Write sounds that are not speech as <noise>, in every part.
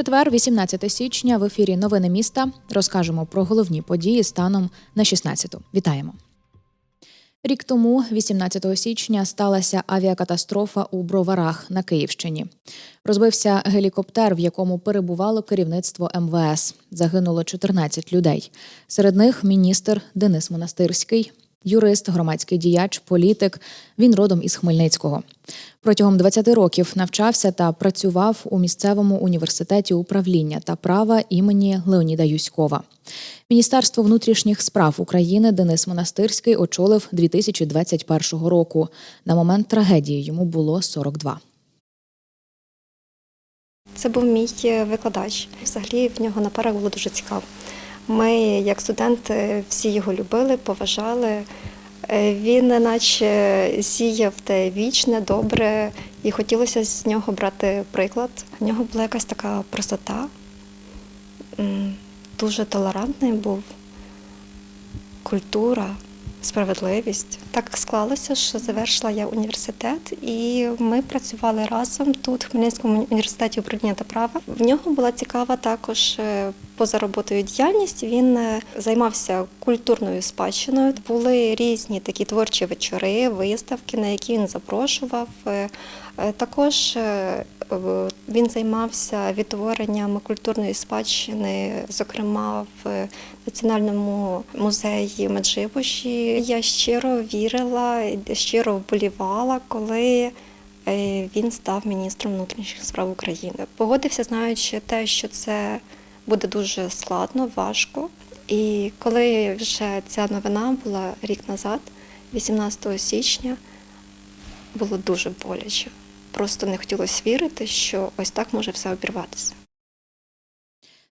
Четвер, 18 січня, в ефірі Новини міста розкажемо про головні події станом на 16-ту. Вітаємо. Рік тому, 18 січня, сталася авіакатастрофа у Броварах на Київщині. Розбився гелікоптер, в якому перебувало керівництво МВС. Загинуло 14 людей. Серед них міністр Денис Монастирський, юрист, громадський діяч, політик. Він родом із Хмельницького. Протягом 20 років навчався та працював у місцевому університеті управління та права імені Леоніда Юськова. Міністерство внутрішніх справ України Денис Монастирський очолив 2021 року. На момент трагедії йому було 42. Це був мій е, викладач. Взагалі в нього на парах було дуже цікаво. Ми, як студенти, всі його любили, поважали. Е, Він наче сіяв те вічне, добре, і хотілося з нього брати приклад. В нього була якась така простота, дуже толерантний був, культура, справедливість. Так склалося, що завершила я університет, і ми працювали разом тут, в Хмельницькому університеті управління та права. В нього була цікава також е, поза роботою діяльність. Він е, займався культурною спадщиною. Були різні такі творчі вечори, виставки, на які він запрошував. Е, Також він займався відтворенням культурної спадщини, зокрема в Національному музеї Меджибуші. Я щиро вірила, щиро вболівала, коли е, він став міністром внутрішніх справ України. Погодився, знаючи те, що це буде дуже складно, важко. І коли вже ця новина була рік назад, 18 січня, було дуже боляче. Просто не хотілося вірити, що ось так може все обірватися.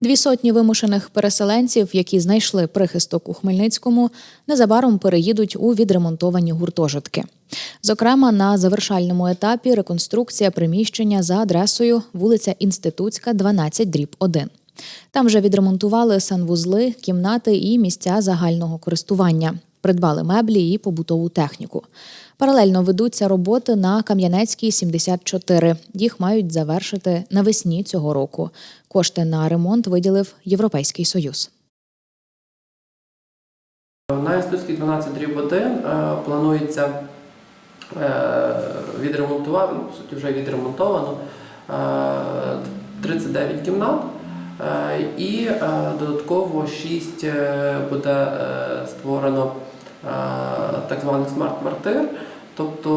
Дві сотні вимушених переселенців, які знайшли прихисток у Хмельницькому, незабаром переїдуть у відремонтовані гуртожитки. Зокрема, на завершальному етапі реконструкція приміщення за адресою вулиця Інститутська, 12, дріб 1. Там вже відремонтували санвузли, кімнати і місця загального користування, придбали меблі і побутову техніку. Паралельно ведуться роботи на Кам'янецькій 74. Їх мають завершити навесні цього року. Кошти на ремонт виділив Європейський Союз. На Інститутській 12 дріб 1 е, планується е, відремонтувати, ну, суті, вже відремонтовано е, 39 кімнат. е, І е, додатково 6 буде е, створено е, так званих смарт-квартир, тобто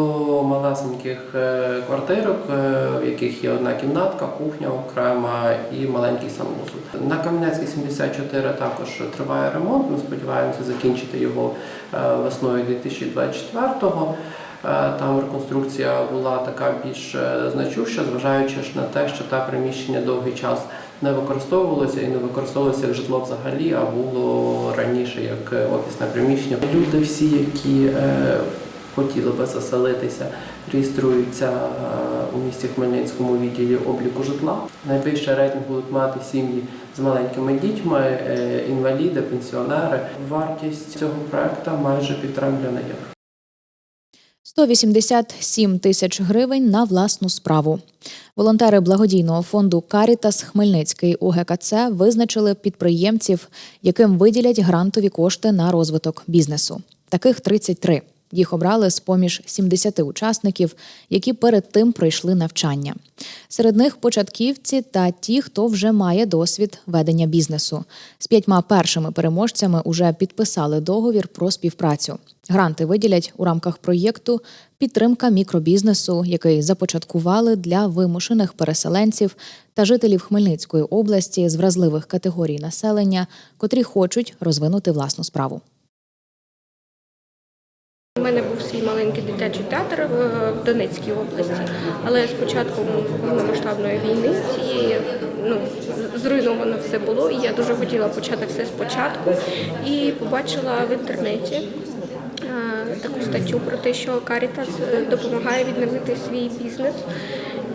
малесеньких е, квартирок, е, в яких є одна кімнатка, кухня окрема і маленький санвузол. На Кам'янецькій 74 також триває ремонт. Ми сподіваємося закінчити його е, весною 2024-го. Е, Там реконструкція була така більш е, значуща, зважаючи на те, що те приміщення довгий час не використовувалося і не використовувалося як житло взагалі, а було раніше як е, офісне приміщення. Люди всі, які е, хотіли би заселитися, реєструються е, у місті Хмельницькому відділі обліку житла. Найвищий рейтинг будуть мати сім'ї з маленькими дітьми, інваліди, пенсіонери. Вартість цього проекту майже півтора мільйона євро. 187 тисяч гривень на власну справу. Волонтери благодійного фонду Карітас Хмельницький УГКЦ визначили підприємців, яким виділять грантові кошти на розвиток бізнесу. Таких 33. Їх обрали з поміж 70 учасників, які перед тим пройшли навчання. Серед них початківці та ті, хто вже має досвід ведення бізнесу. З п'ятьма першими переможцями уже підписали договір про співпрацю. Гранти виділять у рамках проєкту Підтримка мікробізнесу, який започаткували для вимушених переселенців та жителів Хмельницької області з вразливих категорій населення, котрі хочуть розвинути власну справу. Мене був свій маленький дитячий театр в Донецькій області, але з початком повномасштабної війни цієї ну зруйновано все було. І я дуже хотіла почати все спочатку. І побачила в інтернеті е, таку статтю про те, що Карітас е, допомагає відновити свій бізнес.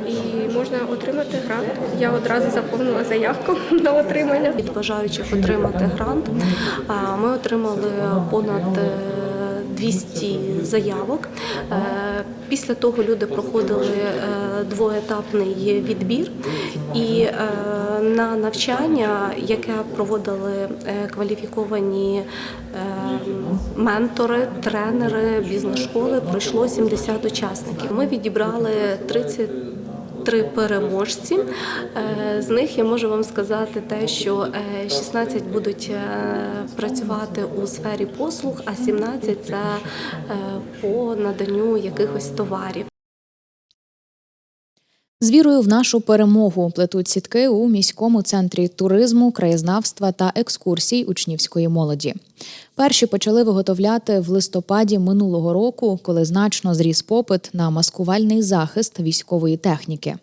і можна отримати грант. Я одразу заповнила заявку <laughs> на отримання. від бажаючих отримати грант. Ми отримали понад е, 200 заявок. Е, Після того люди проходили е, двоетапний відбір, і е, на навчання, яке проводили кваліфіковані ментори, тренери бізнес-школи, пройшло 70 учасників. Ми відібрали 30 Три переможці. Е, З них я можу вам сказати те, що е, 16 будуть е, працювати у сфері послуг, а 17 – це е, по наданню якихось товарів. З вірою в нашу перемогу плетуть сітки у міському центрі туризму, краєзнавства та екскурсій учнівської молоді. Перші почали виготовляти в листопаді минулого року, коли значно зріс попит на маскувальний захист військової техніки.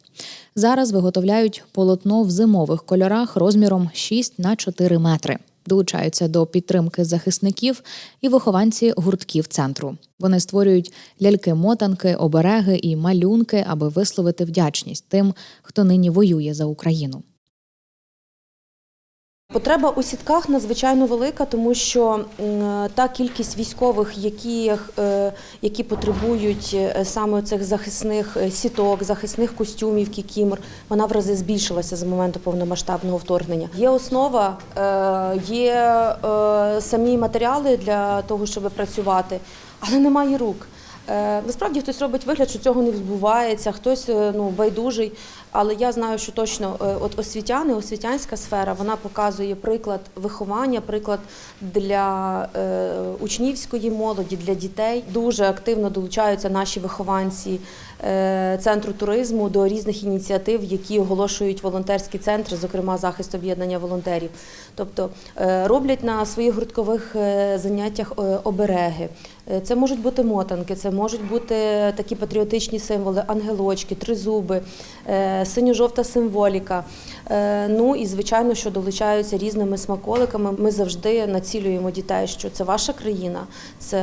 Зараз виготовляють полотно в зимових кольорах розміром 6 на 4 метри. Долучаються до підтримки захисників і вихованці гуртків центру. Вони створюють ляльки-мотанки, обереги і малюнки, аби висловити вдячність тим, хто нині воює за Україну. Потреба у сітках надзвичайно велика, тому що та кількість військових, які, е, які потребують е, саме цих захисних е, сіток, захисних костюмів, кікімор, вона в рази збільшилася з моменту повномасштабного вторгнення. Є основа, є самі матеріали для того, щоб працювати, але немає рук. Е, Насправді хтось робить вигляд, що цього не відбувається, хтось е, ну байдужий. Але я знаю, що точно е, от освітяни, освітянська сфера, вона показує приклад виховання, приклад для учнівської молоді, для дітей. Дуже активно долучаються наші вихованці центру туризму до різних ініціатив, які оголошують волонтерські центри, зокрема захист об'єднання волонтерів. Тобто е, роблять на своїх гурткових е, заняттях е, обереги. Е, Це можуть бути мотанки, це можуть бути такі патріотичні символи, ангелочки, тризуби, е, синьо-жовта символіка. Е, Ну і звичайно, що долучаються різними смаколиками. Ми завжди націлюємо дітей, що це ваша країна, це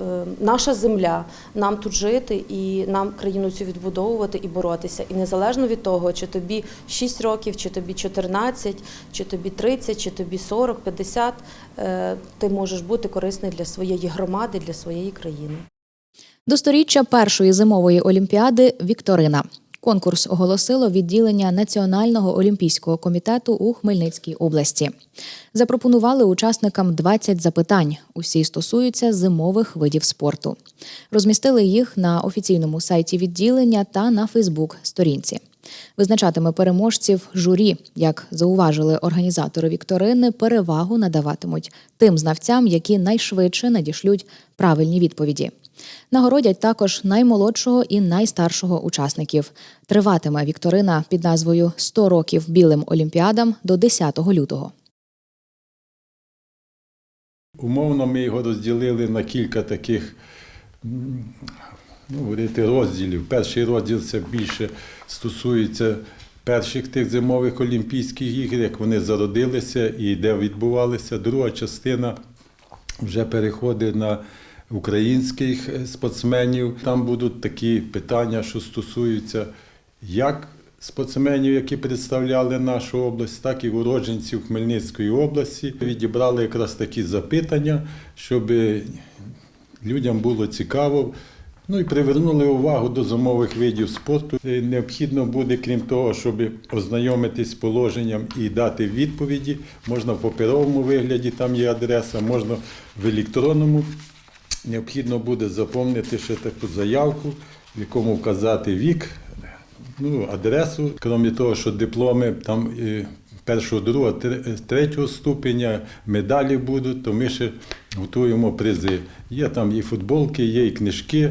е, наша земля. Нам тут жити і нам країну цю відбудовувати і боротися. І незалежно від того, чи тобі 6 років, чи тобі 14, чи тобі 30, чи тобі 40, 50, е, ти можеш бути корисний для своєї громади, для своєї країни. До сторіччя першої зимової олімпіади Вікторина. Конкурс оголосило відділення Національного олімпійського комітету у Хмельницькій області. Запропонували учасникам 20 запитань. Усі стосуються зимових видів спорту. Розмістили їх на офіційному сайті відділення та на Фейсбук-сторінці. Визначатиме переможців журі. Як зауважили організатори вікторини, перевагу надаватимуть тим знавцям, які найшвидше надішлють правильні відповіді. Нагородять також наймолодшого і найстаршого учасників. Триватиме вікторина під назвою «100 років білим олімпіадам до 10 лютого. Умовно ми його розділили на кілька таких ну, розділів. Перший розділ це більше стосується перших тих зимових Олімпійських ігор, як вони зародилися і де відбувалися. Друга частина вже переходить на українських е, спортсменів. Там будуть такі питання, що стосуються як спортсменів, які представляли нашу область, так і уродженців Хмельницької області. Відібрали якраз такі запитання, щоб людям було цікаво. Ну і привернули увагу до зимових видів спорту. Е, Необхідно буде, крім того, щоб ознайомитись з положенням і дати відповіді. Можна в паперовому вигляді, там є адреса, можна в електронному. Необхідно буде заповнити ще таку заявку, в якому вказати вік, ну, адресу. Крім того, що дипломи там е, першого, другого, третього ступеня, медалі будуть, то ми ще готуємо призи. Є там і футболки, є і книжки.